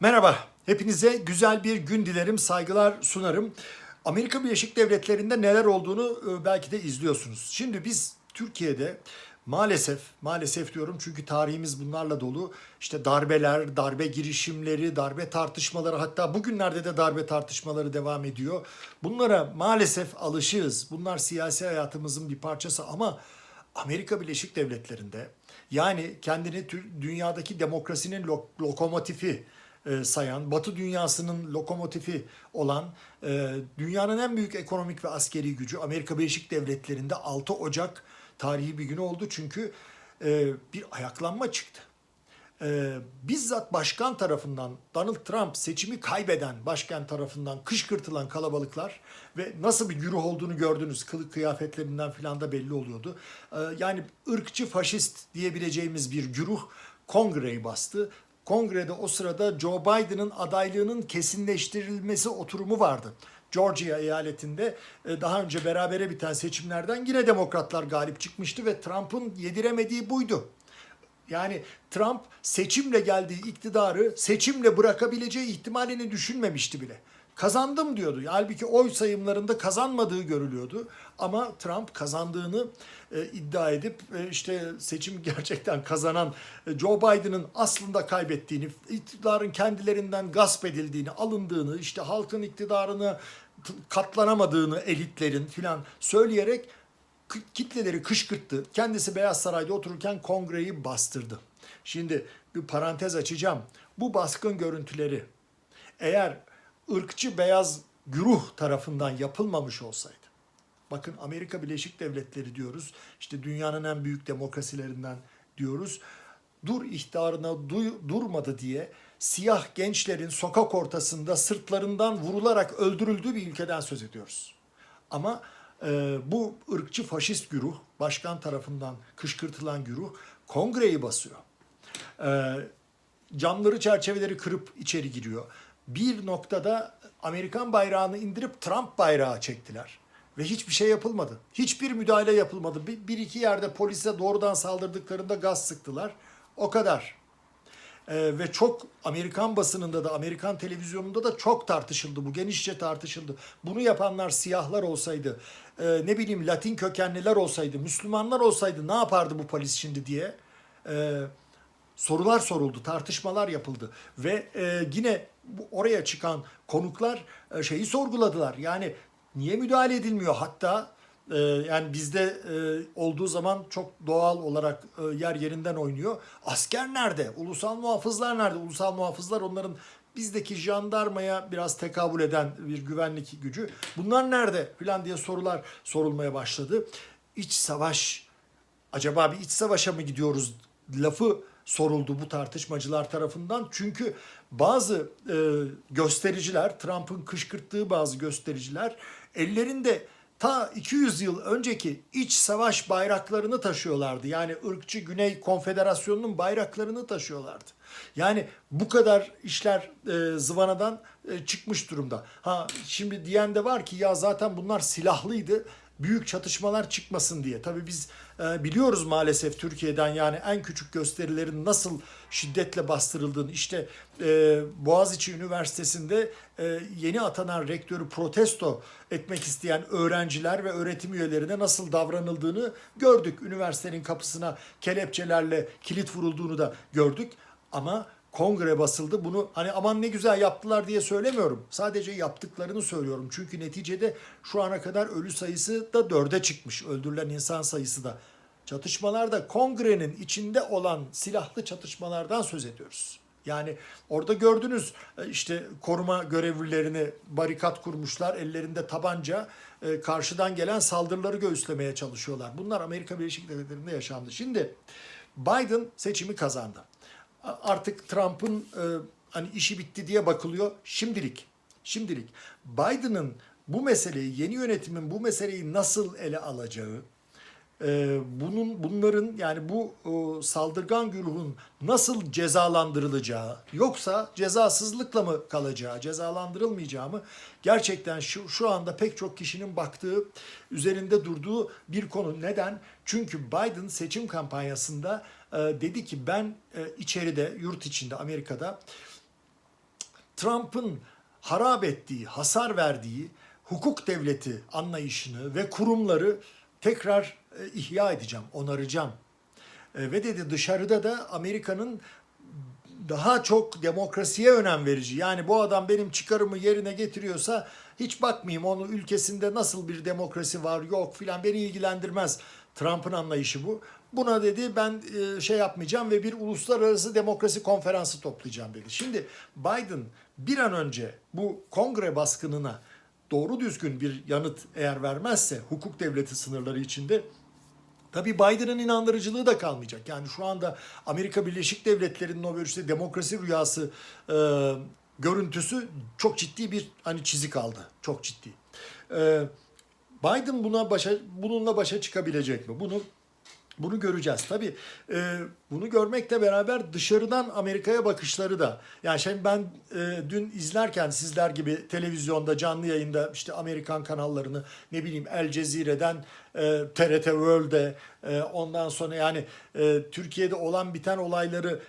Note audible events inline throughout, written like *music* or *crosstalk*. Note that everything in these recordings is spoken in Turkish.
Merhaba, hepinize güzel bir gün dilerim, saygılar sunarım. Amerika Birleşik Devletleri'nde neler olduğunu e, belki de izliyorsunuz. Şimdi biz Türkiye'de maalesef, maalesef diyorum çünkü tarihimiz bunlarla dolu. İşte darbeler, darbe girişimleri, darbe tartışmaları hatta bugünlerde de darbe tartışmaları devam ediyor. Bunlara maalesef alışığız. Bunlar siyasi hayatımızın bir parçası ama Amerika Birleşik Devletleri'nde yani kendini dünyadaki demokrasinin lo- lokomotifi e, sayan, Batı dünyasının lokomotifi olan e, dünyanın en büyük ekonomik ve askeri gücü Amerika Birleşik Devletleri'nde 6 Ocak tarihi bir günü oldu çünkü e, bir ayaklanma çıktı. Bizzat başkan tarafından Donald Trump seçimi kaybeden başkan tarafından kışkırtılan kalabalıklar ve nasıl bir güruh olduğunu gördünüz. Kılık kıyafetlerinden filan da belli oluyordu. Yani ırkçı faşist diyebileceğimiz bir güruh kongreyi bastı. Kongrede o sırada Joe Biden'ın adaylığının kesinleştirilmesi oturumu vardı. Georgia eyaletinde e, daha önce berabere biten seçimlerden yine demokratlar galip çıkmıştı ve Trump'ın yediremediği buydu. Yani Trump seçimle geldiği iktidarı seçimle bırakabileceği ihtimalini düşünmemişti bile. Kazandım diyordu. Halbuki oy sayımlarında kazanmadığı görülüyordu. Ama Trump kazandığını e, iddia edip e, işte seçim *laughs* gerçekten kazanan e, Joe Biden'ın aslında kaybettiğini, iktidarın kendilerinden gasp edildiğini, alındığını, işte halkın iktidarına t- katlanamadığını elitlerin filan söyleyerek kitleleri kışkırttı. Kendisi Beyaz Saray'da otururken kongreyi bastırdı. Şimdi bir parantez açacağım. Bu baskın görüntüleri eğer ırkçı beyaz güruh tarafından yapılmamış olsaydı. Bakın Amerika Birleşik Devletleri diyoruz. İşte dünyanın en büyük demokrasilerinden diyoruz. Dur ihtarına duy- durmadı diye siyah gençlerin sokak ortasında sırtlarından vurularak öldürüldüğü bir ülkeden söz ediyoruz. Ama e, bu ırkçı faşist güruh, başkan tarafından kışkırtılan güruh kongreyi basıyor. E, camları çerçeveleri kırıp içeri giriyor. Bir noktada Amerikan bayrağını indirip Trump bayrağı çektiler. Ve hiçbir şey yapılmadı. Hiçbir müdahale yapılmadı. Bir, bir iki yerde polise doğrudan saldırdıklarında gaz sıktılar. O kadar. Ee, ve çok Amerikan basınında da Amerikan televizyonunda da çok tartışıldı bu genişçe tartışıldı. Bunu yapanlar siyahlar olsaydı e, ne bileyim Latin kökenliler olsaydı Müslümanlar olsaydı ne yapardı bu polis şimdi diye e, sorular soruldu tartışmalar yapıldı ve e, yine bu, oraya çıkan konuklar e, şeyi sorguladılar yani niye müdahale edilmiyor hatta ee, yani bizde e, olduğu zaman çok doğal olarak e, yer yerinden oynuyor. Asker nerede? Ulusal muhafızlar nerede? Ulusal muhafızlar onların bizdeki jandarmaya biraz tekabül eden bir güvenlik gücü. Bunlar nerede? Falan diye sorular sorulmaya başladı. İç savaş acaba bir iç savaşa mı gidiyoruz lafı soruldu bu tartışmacılar tarafından. Çünkü bazı e, göstericiler, Trump'ın kışkırttığı bazı göstericiler ellerinde ta 200 yıl önceki iç savaş bayraklarını taşıyorlardı. Yani ırkçı Güney Konfederasyonu'nun bayraklarını taşıyorlardı. Yani bu kadar işler e, zıvanadan e, çıkmış durumda. Ha şimdi diyen de var ki ya zaten bunlar silahlıydı büyük çatışmalar çıkmasın diye. Tabii biz e, biliyoruz maalesef Türkiye'den yani en küçük gösterilerin nasıl şiddetle bastırıldığını. İşte e, Boğaziçi Üniversitesi'nde e, yeni atanan rektörü protesto etmek isteyen öğrenciler ve öğretim üyelerine nasıl davranıldığını gördük. Üniversitenin kapısına kelepçelerle kilit vurulduğunu da gördük. Ama kongre basıldı. Bunu hani aman ne güzel yaptılar diye söylemiyorum. Sadece yaptıklarını söylüyorum. Çünkü neticede şu ana kadar ölü sayısı da dörde çıkmış. Öldürülen insan sayısı da. Çatışmalarda kongrenin içinde olan silahlı çatışmalardan söz ediyoruz. Yani orada gördünüz e, işte koruma görevlilerini barikat kurmuşlar. Ellerinde tabanca e, karşıdan gelen saldırıları göğüslemeye çalışıyorlar. Bunlar Amerika Birleşik Devletleri'nde yaşandı. Şimdi Biden seçimi kazandı artık Trump'ın e, hani işi bitti diye bakılıyor şimdilik. Şimdilik Biden'ın bu meseleyi, yeni yönetimin bu meseleyi nasıl ele alacağı, e, bunun bunların yani bu e, saldırgan güruhun nasıl cezalandırılacağı yoksa cezasızlıkla mı kalacağı, cezalandırılmayacağı mı gerçekten şu, şu anda pek çok kişinin baktığı, üzerinde durduğu bir konu. Neden? Çünkü Biden seçim kampanyasında dedi ki ben e, içeride, yurt içinde Amerika'da Trump'ın harap ettiği, hasar verdiği hukuk devleti anlayışını ve kurumları tekrar e, ihya edeceğim, onaracağım. E, ve dedi dışarıda da Amerika'nın daha çok demokrasiye önem verici. Yani bu adam benim çıkarımı yerine getiriyorsa hiç bakmayayım onun ülkesinde nasıl bir demokrasi var yok filan beni ilgilendirmez. Trump'ın anlayışı bu. Buna dedi ben e, şey yapmayacağım ve bir uluslararası demokrasi konferansı toplayacağım dedi. Şimdi Biden bir an önce bu kongre baskınına doğru düzgün bir yanıt eğer vermezse hukuk devleti sınırları içinde Tabii Biden'ın inandırıcılığı da kalmayacak. Yani şu anda Amerika Birleşik Devletleri'nin o böyle demokrasi rüyası e, görüntüsü çok ciddi bir hani çizik aldı. Çok ciddi. E, Biden buna başa bununla başa çıkabilecek mi? Bunu bunu göreceğiz. Tabii e, bunu görmekle beraber dışarıdan Amerika'ya bakışları da. Yani şimdi ben e, dün izlerken sizler gibi televizyonda canlı yayında işte Amerikan kanallarını ne bileyim El Cezire'den e, TRT World'e e, ondan sonra yani e, Türkiye'de olan biten olayları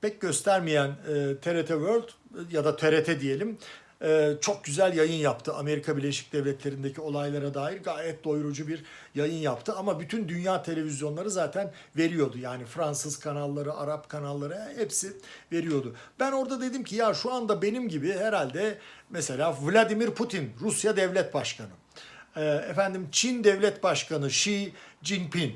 pek göstermeyen e, TRT World ya da TRT diyelim e, çok güzel yayın yaptı. Amerika Birleşik Devletleri'ndeki olaylara dair gayet doyurucu bir yayın yaptı. Ama bütün dünya televizyonları zaten veriyordu. Yani Fransız kanalları, Arap kanalları hepsi veriyordu. Ben orada dedim ki ya şu anda benim gibi herhalde mesela Vladimir Putin, Rusya Devlet Başkanı. E, efendim Çin Devlet Başkanı Xi Jinping.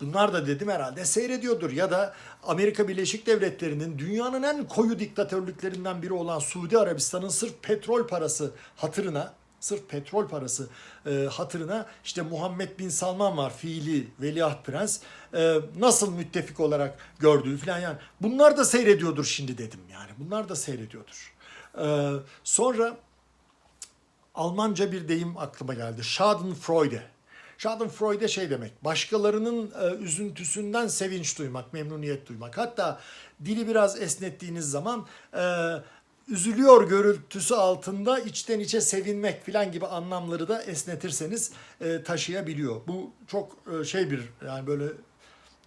Bunlar da dedim herhalde seyrediyordur ya da Amerika Birleşik Devletleri'nin dünyanın en koyu diktatörlüklerinden biri olan Suudi Arabistan'ın sırf petrol parası hatırına sırf petrol parası e, hatırına işte Muhammed Bin Salman var fiili veliaht prens e, nasıl müttefik olarak gördüğü falan yani bunlar da seyrediyordur şimdi dedim yani bunlar da seyrediyordur. E, sonra Almanca bir deyim aklıma geldi. Schadenfreude. Schadenfreude şey demek. Başkalarının e, üzüntüsünden sevinç duymak, memnuniyet duymak. Hatta dili biraz esnettiğiniz zaman e, üzülüyor görüntüsü altında içten içe sevinmek filan gibi anlamları da esnetirseniz e, taşıyabiliyor. Bu çok e, şey bir yani böyle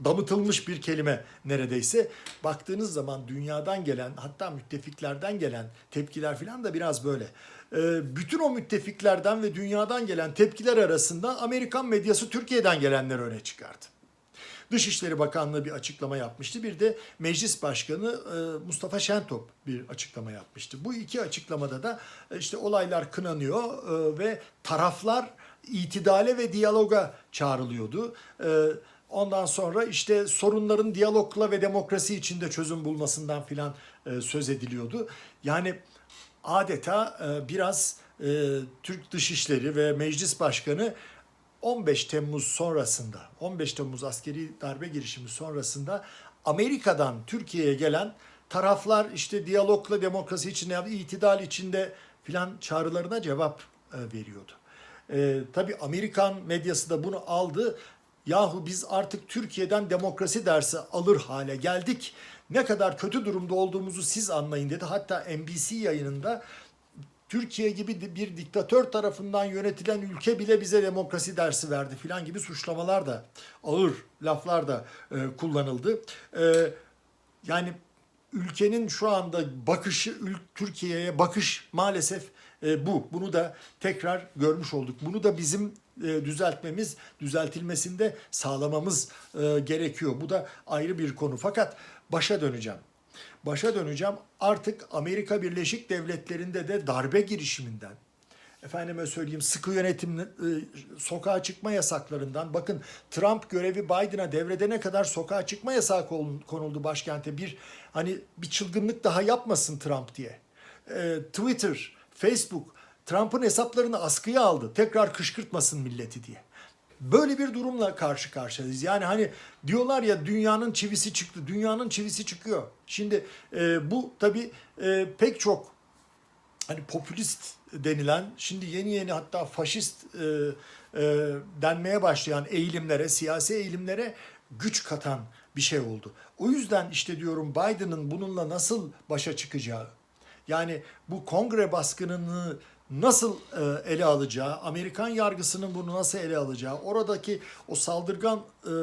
damıtılmış bir kelime neredeyse. Baktığınız zaman dünyadan gelen hatta müttefiklerden gelen tepkiler falan da biraz böyle. Ee, bütün o müttefiklerden ve dünyadan gelen tepkiler arasında Amerikan medyası Türkiye'den gelenleri öne çıkardı. Dışişleri Bakanlığı bir açıklama yapmıştı. Bir de Meclis Başkanı e, Mustafa Şentop bir açıklama yapmıştı. Bu iki açıklamada da e, işte olaylar kınanıyor e, ve taraflar itidale ve diyaloga çağrılıyordu. Ondan sonra işte sorunların diyalogla ve demokrasi içinde çözüm bulmasından filan söz ediliyordu. Yani adeta biraz Türk Dışişleri ve Meclis Başkanı 15 Temmuz sonrasında, 15 Temmuz askeri darbe girişimi sonrasında Amerika'dan Türkiye'ye gelen taraflar işte diyalogla demokrasi içinde, itidal içinde filan çağrılarına cevap veriyordu. E, tabii Amerikan medyası da bunu aldı. Yahu biz artık Türkiye'den demokrasi dersi alır hale geldik. Ne kadar kötü durumda olduğumuzu siz anlayın dedi. Hatta NBC yayınında Türkiye gibi bir diktatör tarafından yönetilen ülke bile bize demokrasi dersi verdi filan gibi suçlamalar da ağır laflar da e, kullanıldı. E, yani ülkenin şu anda bakışı Türkiye'ye bakış maalesef e, bu. Bunu da tekrar görmüş olduk. Bunu da bizim e, düzeltmemiz, düzeltilmesinde sağlamamız e, gerekiyor. Bu da ayrı bir konu. Fakat başa döneceğim. Başa döneceğim. Artık Amerika Birleşik Devletleri'nde de darbe girişiminden, efendime söyleyeyim sıkı yönetim sokağa çıkma yasaklarından bakın Trump görevi Biden'a devredene kadar sokağa çıkma yasağı konuldu başkente bir hani bir çılgınlık daha yapmasın Trump diye. Twitter, Facebook Trump'ın hesaplarını askıya aldı. Tekrar kışkırtmasın milleti diye. Böyle bir durumla karşı karşıyayız. Yani hani diyorlar ya dünyanın çivisi çıktı. Dünyanın çivisi çıkıyor. Şimdi e, bu tabii e, pek çok hani popülist denilen şimdi yeni yeni hatta faşist e, e, denmeye başlayan eğilimlere, siyasi eğilimlere güç katan bir şey oldu. O yüzden işte diyorum Biden'ın bununla nasıl başa çıkacağı yani bu kongre baskınını nasıl e, ele alacağı, Amerikan yargısının bunu nasıl ele alacağı, oradaki o saldırgan e,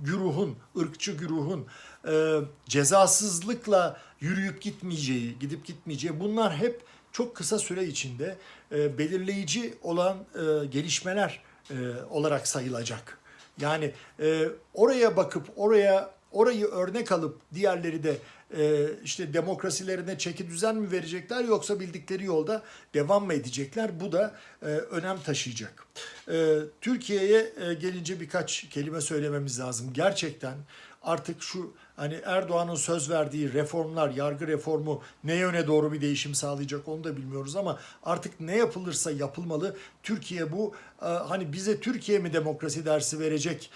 güruhun, ırkçı güruhun e, cezasızlıkla yürüyüp gitmeyeceği, gidip gitmeyeceği bunlar hep çok kısa süre içinde e, belirleyici olan e, gelişmeler e, olarak sayılacak. Yani e, oraya bakıp oraya orayı örnek alıp diğerleri de e, işte demokrasilerine çeki düzen mi verecekler yoksa bildikleri yolda devam mı edecekler? Bu da e, önem taşıyacak. E, Türkiye'ye e, gelince birkaç kelime söylememiz lazım. Gerçekten artık şu hani Erdoğan'ın söz verdiği reformlar, yargı reformu ne yöne doğru bir değişim sağlayacak onu da bilmiyoruz ama artık ne yapılırsa yapılmalı. Türkiye bu e, hani bize Türkiye mi demokrasi dersi verecek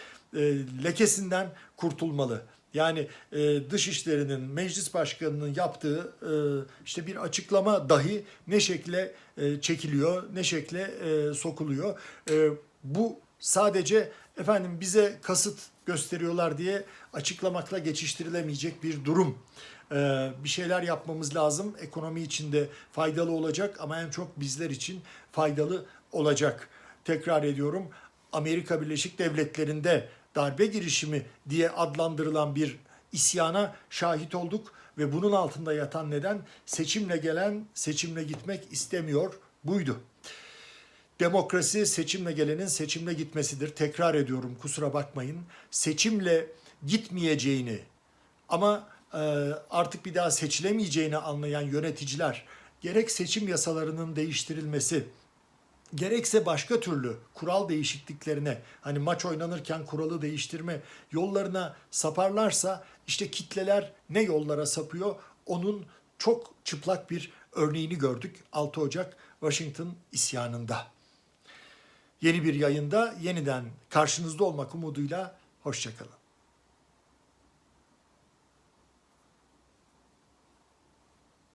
lekesinden kurtulmalı. Yani e, Dışişleri'nin, Meclis Başkanı'nın yaptığı e, işte bir açıklama dahi ne şekle e, çekiliyor, ne şekle e, sokuluyor. E, bu sadece efendim bize kasıt gösteriyorlar diye açıklamakla geçiştirilemeyecek bir durum. E, bir şeyler yapmamız lazım. Ekonomi için de faydalı olacak ama en çok bizler için faydalı olacak. Tekrar ediyorum. Amerika Birleşik Devletleri'nde darbe girişimi diye adlandırılan bir isyana şahit olduk ve bunun altında yatan neden seçimle gelen seçimle gitmek istemiyor buydu. Demokrasi seçimle gelenin seçimle gitmesidir. Tekrar ediyorum kusura bakmayın. Seçimle gitmeyeceğini ama e, artık bir daha seçilemeyeceğini anlayan yöneticiler gerek seçim yasalarının değiştirilmesi, gerekse başka türlü kural değişikliklerine hani maç oynanırken kuralı değiştirme yollarına saparlarsa işte kitleler ne yollara sapıyor onun çok çıplak bir örneğini gördük 6 Ocak Washington isyanında. Yeni bir yayında yeniden karşınızda olmak umuduyla hoşçakalın.